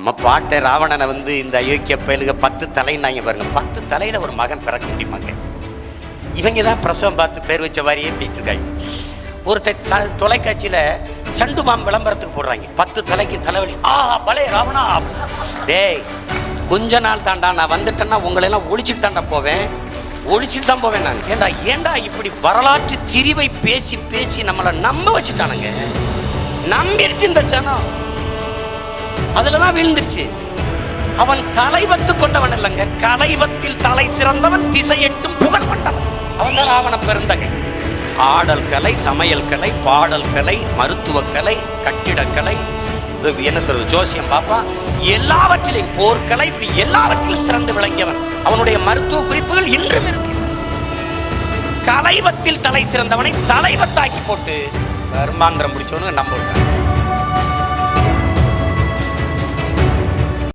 நம்ம பாட்டை ராவணனை வந்து இந்த அயோக்கிய பயலுக பத்து தலைன்னாங்க பாருங்க. பத்து தலையில ஒரு மகன் பிறக்க முடியுமாங்க? இவங்க தான் பிரசவம் பார்த்து பேர் வச்ச மாதிரியே பேசிட்டு இருக்காங்க ஒருத்தர் ச- தொலைக்காட்சியில சண்டு மாம் விளம்பரத்துக்கு போடுறாங்க. பத்து தலைக்கு தலைவலி. ஆ பலே ராவணா. டேய் கொஞ்ச நாள் தாண்டா நான் வந்துட்டேன்னா உங்களை எல்லாம் ஒழிச்சிட்டு தாண்டா போவேன். ஒழிச்சிட்டு தான் போவேன் நான். ஏண்டா ஏண்டா இப்படி வரலாற்று திரிவை பேசி பேசி நம்மளை நம்ப வச்சுட்டானுங்க? நம்பிருச்சு இந்த சனம் அதுல தான் விழுந்துருச்சு. அவன் தலைவத்து கொண்டவன் இல்லைங்க கலைவத்தில் தலை சிறந்தவன் திசையெட்டும் புகழ் கொண்டவன். அவன் தான் ஆவண பெருந்தகை. ஆடல் கலை சமையல் கலை பாடல் கலை மருத்துவக் கலை கட்டிடக்கலை என்ன சொல்றது ஜோசியம் பாப்பா. எல்லாவற்றிலும் போர்க்கலை இப்படி எல்லாவற்றிலும் சிறந்து விளங்கியவன். அவனுடைய மருத்துவ குறிப்புகள் இன்றும் இருக்கு. கலைவத்தில் தலை சிறந்தவனை தலைவத்தாக்கி போட்டு கர்மாந்திரம் பிடிச்சவனு நம்ப விட்டான்